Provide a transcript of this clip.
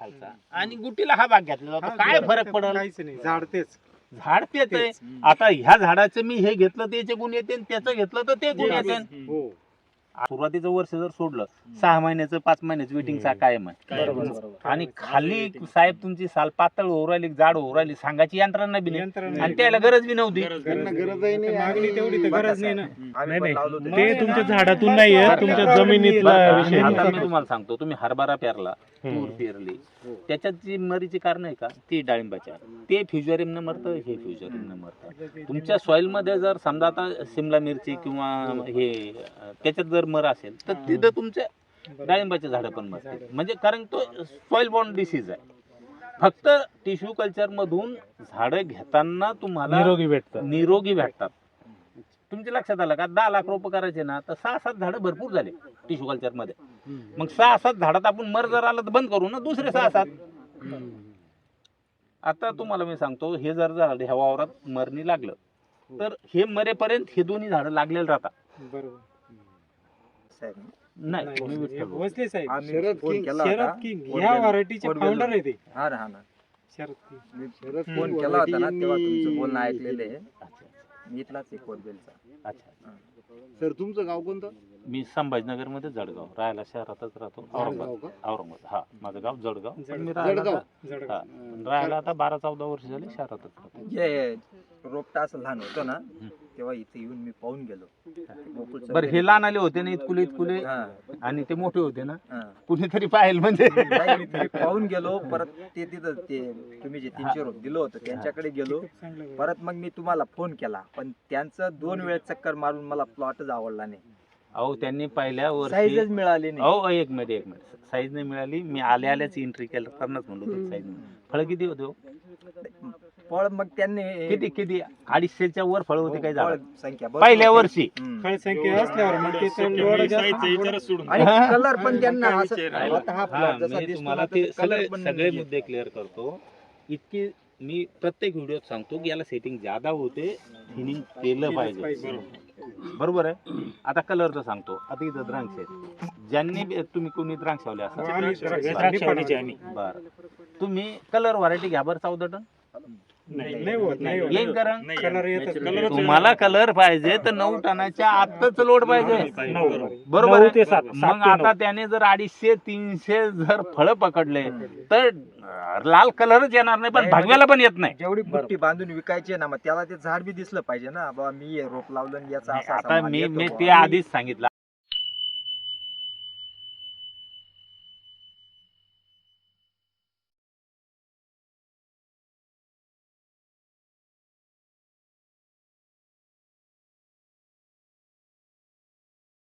खालचा. आणि गुटीला हा भाग घेतला जातो काय फरक पडल? काहीच नाही. झाड तेच. झाड तेच आहे. आता ह्या झाडाचं मी हे घेतलं त्याचे गुण येते आणि त्याचं घेतलं तर ते गुण येते. हो. सुरुवातीचं वर्ष जर सोडलं सहा महिन्याचं पाच महिन्याचं वेटिंग चा कायम आहे. बरोबर. आणि खाली साहेब तुमची साल पातळ होऊ राहिली जाड होऊ राहिली सांगायची यंत्रणा बी नाही. आणि त्याला गरज बी नव्हती. त्यांना गरजही नाही मागणी तेवढी तर गरज नाही ना. नाही नाही. ते तुमच्या ना- झाडातून नाहीये तुमच्या जमिनीतला आता विषय आता आहे. मी तुम्हाला सांगतो तुम्ही हरभरा पेरला तूर. पेरली. त्याच्यात जी मरीची कारण आहे का? ती डाळिंबाच्या ते फ्युजरिम न मरतं हे फ्युजरिम न मरतं. तुमच्या सॉइलमध्ये जर समजा आता सिमला मिरची किंवा हे त्याच्यात जर मर असेल तर तिथं तुमच्या डाळिंबाचे झाडं पण मरतील. म्हणजे कारण तो सॉइल बॉन्ड डिसीज आहे. फक्त टिश्यू कल्चर मधून झाडं घेताना तुम्हाला निरोगी भेटत निरोगी भेटतात. तुमच्या लक्षात आलं का? दहा लाख रुपये करायचे ना तर सहा सात झाडं भरपूर झाले टिश्यू कल्चरमध्ये. मग सहा सात झाडात आपण मर जर आलं तर बंद करू ना दुसरे सहा सात? आता तुम्हाला मी सांगतो हे जर झाड ह्या वावरात मरणी लागलं तर हे मरेपर्यंत हे दोन्ही झाडं लागलेले राहतात. बरोबर. नाही नाही, तुम्ही विठ्ठल भाऊ. भोसले साहेब आम्ही फोन केला शरद होता किंग फोन ह्या केला. व्हरायटीचे फोन फाउंडर केला. आहे ते हा ना हा ना शरद किंग मी हम्म. फोन केला होता ना तेव्हा तुमचं बोलणं ऐकलेलं आहे अच्छा, मी इथलाच आहे कोरबेलचा अच्छा सर तुमचं गाव कोणतं मी संभाजीनगरमध्ये जळगाव राहायला शहरातच राहतो औरंगाबाद गाव का औरंगाबाद हा माझं गाव जळगाव पण मी. राहायला जळगाव. आता- जळगाव. हा, पण राहायला आता बारा चौदा वर्ष झाली शहरातच राहतो जे रोपटा असं लहान होतं ना तेव्हा इथे येऊन मी पाहून गेलो. गोकुळचं बरं हे लहान आले होते ना इतकुले इतकुले हा, आणि ते मोठे होते ना? हा. कुणीतरी पाहिलं म्हणजे? नाही, मी पाहून गेलो परत ते तिथं ते तुम्ही जे तीनशे रोप दिलं होतं त्यांच्याकडे गेलो. परत मग मी तुम्हाला फोन केला पण त्यांचं दोन वेळ चक्कर मारून मला प्लॉटच आवडला नाही. अहो त्यांनी पहिल्या वर्षी साईजच मिळाली नाही. अहो एक मिनिट एक मिनिट. साईज नाही मिळाली. मी आल्या आल्याच एंट्री करतानाच म्हणलो साईज. फळ किती होते हो? फळ मग त्यांनी किती किती? अडीचशेच्या वर फळ होते काय फळ झालं संख्या भरपूर पहिल्या होती. वर्षी. हम्म. फळसंख्या असल्यावर मग ते तर लोड जास्त आणि. कलर पण त्यांना काय असं विचार आहे? आता हा हा, plot जसा मी दिसतो तुम्हाला ना, ते तसं color सगळे पण सगळे नाहीये. मुद्दे क्लिअर करतो. इतकी मी प्रत्येक व्हिडिओत सांगतो की याला सेटिंग ज्यादा होते थिनिंग केलं पाहिजे. बरोबर आहे? आता कलरचं सांगतो. आता इथं द्रांक्ष आहेत. ज्यांनी बी- तुम्ही कोणी द्रांक्ष लावले आम्ही असं द्राक्षावणीचे आम्ही. बरं. तुम्ही कलर व्हरायटी घ्या बरं चौदा टन. नाही नाही होत नाही होत. येईन करा कलर येतच नाही. तुम्हाला कलर पाहिजे तर नऊ टनाच्या आतच लोड पाहिजे. बरोबर. नऊ आहे? ते सात, सात मग ते आता त्याने जर अडीचशे तीनशे जर फळ पकडले तर अं, लाल कलरच येणार नाही पण भगव्याला पण येत नाही. जेवढी बुट्टी बांधून विकायची आहे ना मग त्याला ते झाड बी दिसलं पाहिजे ना. बाबा मी हे रोप लावलं आणि याचा असा असा आता माल मी येतो मी बुवा. ते आधीच सांगितलं.